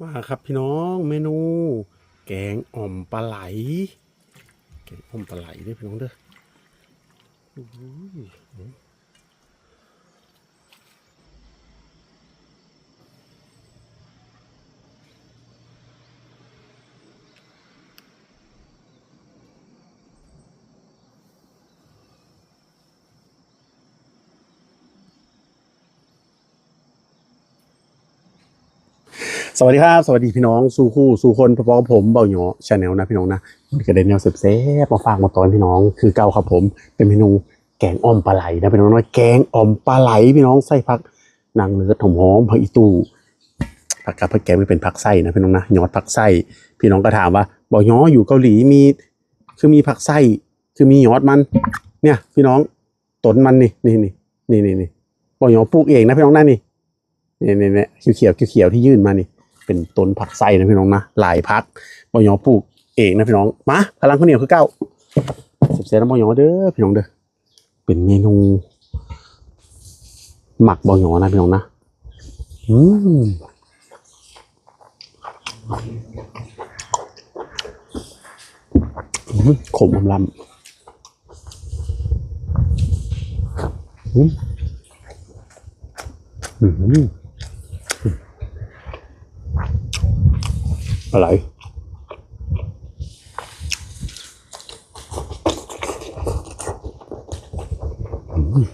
มาครับพี่น้องเมนู แกงอ่อมปลาไหล แกงอ่อมปลาไหลด้วยพี่น้องเด้อ สวัสดีครับ สวัสดีพี่น้องสู่คู่สู่คนพร้อมๆผมเบาหยอชาแนลนะพี่น้องนะวันนี้ก็ได้แนวเซฟๆมาฝากมาตอนพี่น้องคือเก่าครับผม เป็นเมนูแกงอ่อมปลาไหลนะพี่น้องนะแกงอ่อมปลาไหลพี่น้องไส้ผักนางเลือดหอมหอมผักอีตู้ผักกับผักแกงไม่เป็นผักไส้นะพี่น้องนะยอดผักไส้พี่น้องก็ถามว่าเบาหยออยู่เกาหลีมีคือมีผักไส้คือมียอดมัน เนี่ย พี่น้องต้นมันนี่นี่นี่นี่นี่นี่เบาหยอปลูกเองนะพี่น้องนะนี่นี่นี่เนี่เขียวเขียวที่ยื่นมานี่ เป็นต้นผักไส้นะพี่น้องนะหลายพักบอยอปลูกเองนะพี่น้องมาพลังข้าวเหนียวคือเก้าเสร็จแล้วบอยอเด้อพี่น้องเด้อเป็นเมนู หมักบอยอนะพี่น้องนะอืมอืมขมอำลำอืมอืม อะไรอืม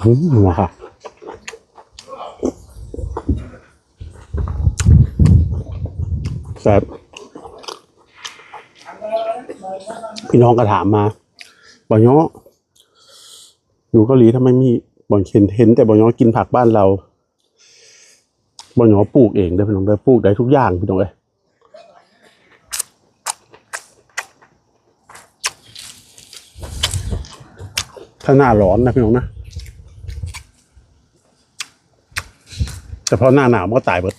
นะครับแซ่บพี่น้องก็ถามมาบอยออยู่เกาหลีทำไมมีบอนเห็นเห็น แต่บอยอกินผักบ้านเราบอยอปลูกเองได้พี่น้องได้ปลูกได้ทุกอย่างพี่น้องเอ้ยถ้าหน้าร้อนนะพี่น้องนะ แต่พอหน้าหนาวมันก็ตายเบิด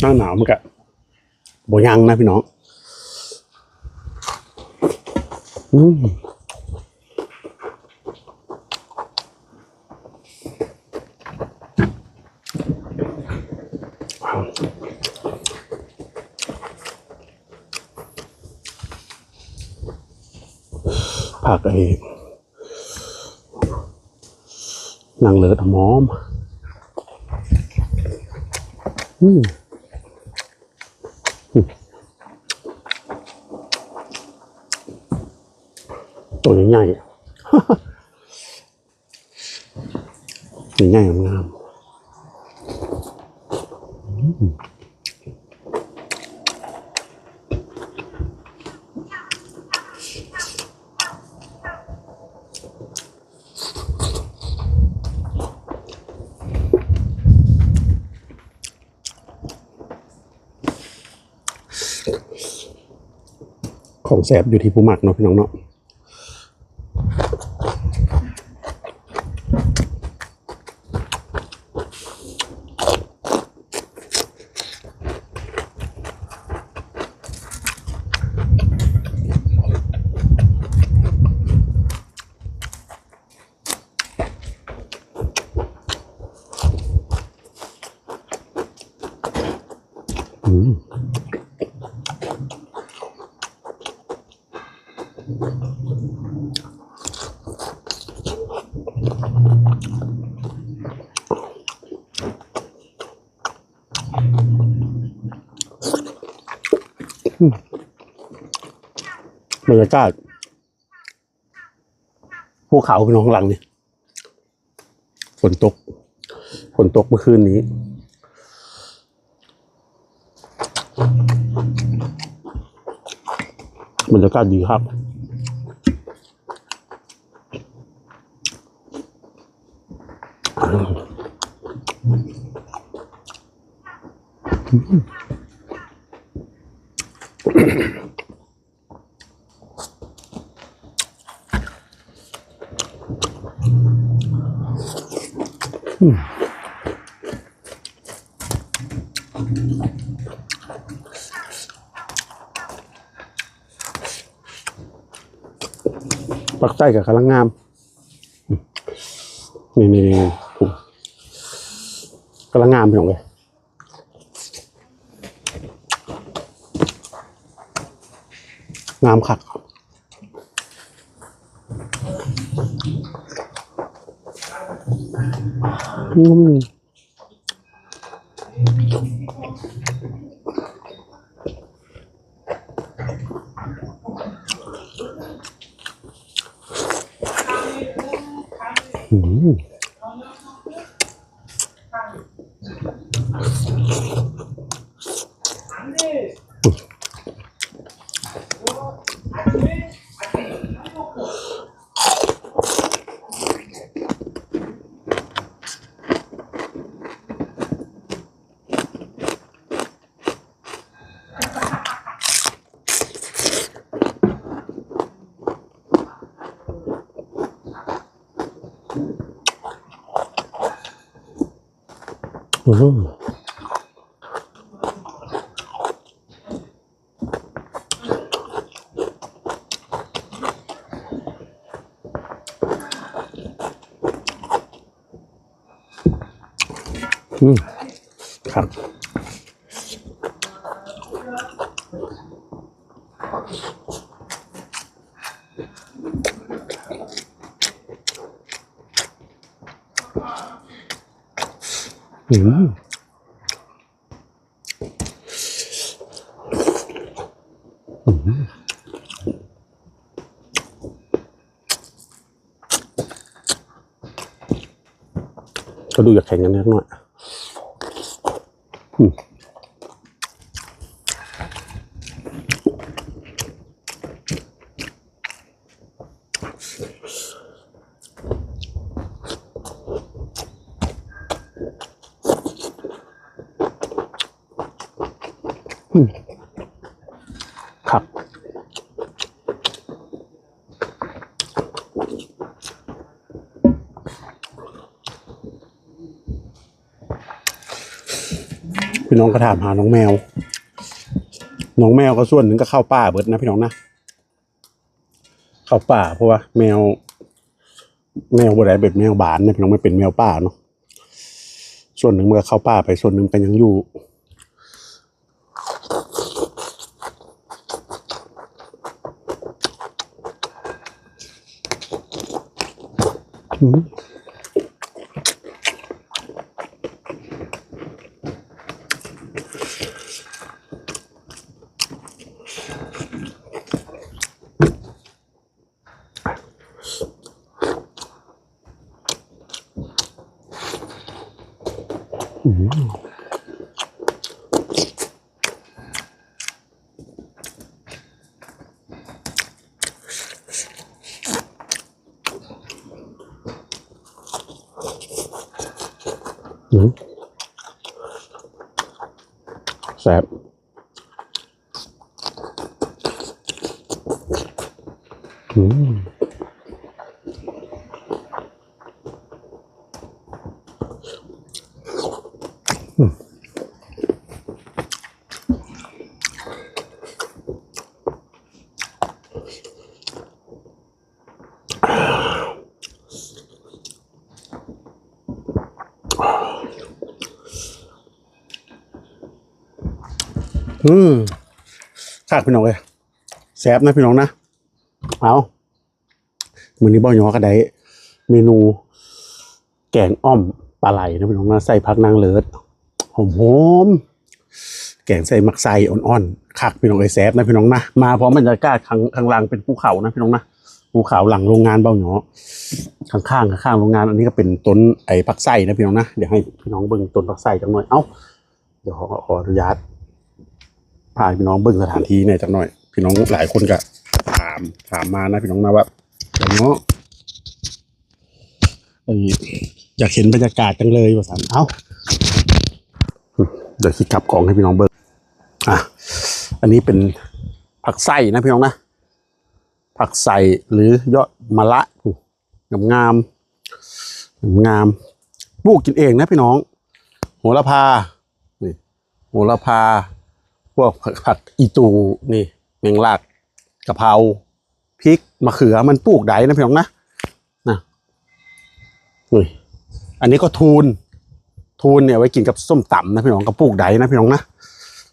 หน้าหนาวมันก็บยังนะพี่น้องอืมผักไอ้นางเลิศหอม อืมตัวใหญ่ใหญ่ใหญ่งาม ของแสบอยู่ที่ผู้หมักเนาะพี่น้องเนาะ บรรยากาศภูเขาพี่น้องข้หลังนี่ฝนตกฝนตกเมื่อคืนนี้ บรรยากาศดีครับอืม ปักใต้กับกำลังงาม นี่นี่นี่กำลังงามไปหมดเลยงามคักอืม อืมอืมครับ อืมอืมก็ดูอยากแข่งกันนิดหน่อยอืม พี่น้องก็ถามหาน้องแมว น้องแมวก็ส่วนหนึ่งก็เข้าป่าเบิดนะพี่น้องนะ เข้าป่าเพราะว่าแมว แมวบดได้เป็นแมวบานนะพี่น้องไม่เป็นแมวป่าเนาะ ส่วนหนึ่งมันก็เข้าป่าไปส่วนหนึ่งก็ยังอยู่ แซ่บอืม อืมขากพี่น้องเลยแซ่บนะพี่น้องนะเอามือนี้บ่อยอก็ไดเมนู แกงอ้อมปลาไหลนะพี่น้องนะใส่ผักนางเลิศหอมหอมๆแกงใส่มักไซอ่อนๆคักพี่น้องไอ้แซ่บนะพี่น้องนะมาพร้อมบรรยากาศข้างข้างล่างเป็นภูเขานะพี่น้องนะภูเขาหลังโรงงานเบ้าหยอข้างๆข้างๆโรงงาน อันนี้ก็เป็นต้นไอ้ผักไส้นะพี่น้องนะเดี๋ยวให้พี่น้องเบิ่งต้นผักไส้จังหน่อยเอ้าเดี๋ยวขอขออนุญาต พาพี่น้องเบิ่งสถานที่หน่ยจังหน่อย พี่น้องหลายคนก็ถามถามมานะพี่น้องนะว่าอย่างเนาะอยอยากเห็นบรรยากาศจังเลยว่าสันเอ้าเดี๋ยวคิดกลับของให้พี่น้องเบิร์อะอันนี้เป็นผักไส้นะพี่น้องนะผักใส่หรือยอดมะละงามงามงามปลูกกินเองนะพี่น้อง โหระพานี่โหระพา พวกผักอีตูนี่แมงลักกะเพราพริกมะเขือมันปลูกได้นะพี่น้องนะนะอุ้ยอันนี้ก็ทูนทูนเนี่ยไว้กินกับส้มตำนะพี่น้องก็ปลูกได้นะพี่น้องนะ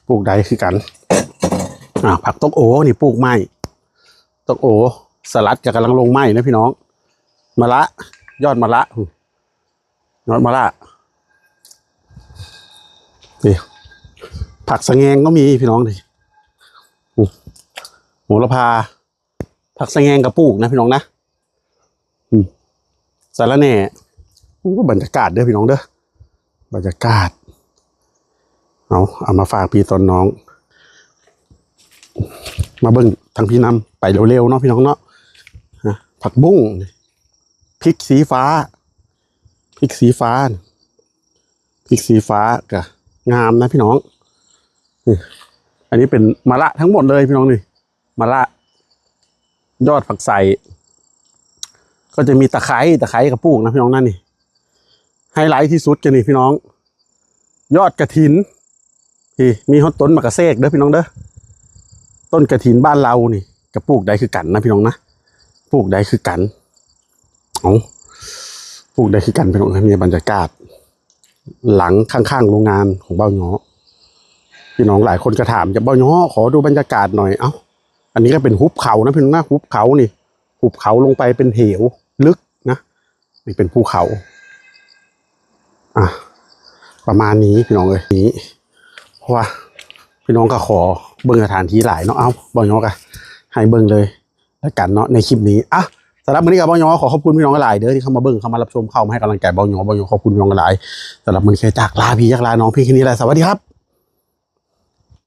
ปลูกได้คือกันอ่าผักตกโอ้นี่ปลูกไม้ตกโอ้สลัดจะกำลังลงไหมนะพี่น้องมะละ ยอดมะละยอดมะละนี่ ผักสะแงงก็มีพี่น้องดิอู้โหระพา ผักสะแงงกระปูกนะพี่น้องนะอืมสารแหน่อู้บรรยากาศเด้อพี่น้องเด้อบรรยากาศ เอาเอามาฝากพี่ตอนน้อง มาเบิ้งทางพี่นำไปเร็วๆเนาะพี่น้องเนาะนะผักบุ้งพริกสีฟ้าพริกสีฟ้าพริกสีฟ้ากะงามนะพี่น้อง นี่อันนี้เป็นมะละทั้งหมดเลยพี่น้องนี่มะละ ยอดผักใสก็จะมีตะไคร้ตะไคร้กับปลูกนะพี่น้องนั่นนี่ไฮไลท์ที่สุดกันนี่พี่น้อง ยอดกระถินพี่มีฮอตต้นมะกระเซกเด้อพี่น้องเด้อต้นกระถินบ้านเรานี่กระปลูกได้คือกันนะพี่น้องนะปลูกได้คือกันเอาปลูกได้คือกันพี่น้องนะมีบรรยากาศ หลังข้างๆโรงงานของเบ้าหยอ พี่น้องหลายคนก็ถามจะเบ้าหยอขอดูบรรยากาศหน่อยเอ้าอันนี้ก็เป็นหุบเขานะพี่น้องนะหุบเขานี่หุบเขาลงไปเป็นเหวลึกนะนี่เป็นภูเขาอะประมาณนี้พี่น้องเลยนี้เพราะว่าพี่น้องก็ขอเบิ่งสถานที่หลายเนาะเอ้าบอยอกะให้เบิ่งเลยแล้วกันเนาะในคลิปนี้อะสำหรับวันนี้กับบอยอขอขอบคุณพี่น้องหลายเด้อที่เข้ามาเบิ่งเข้ามารับชมเข้ามาให้กำลังใจบอยอบอยขอบคุณพี่น้องหลายสำหรับมันเคยจากลาพี่จากลาน้องพี่แค่นี้แหละสวัสดีครับ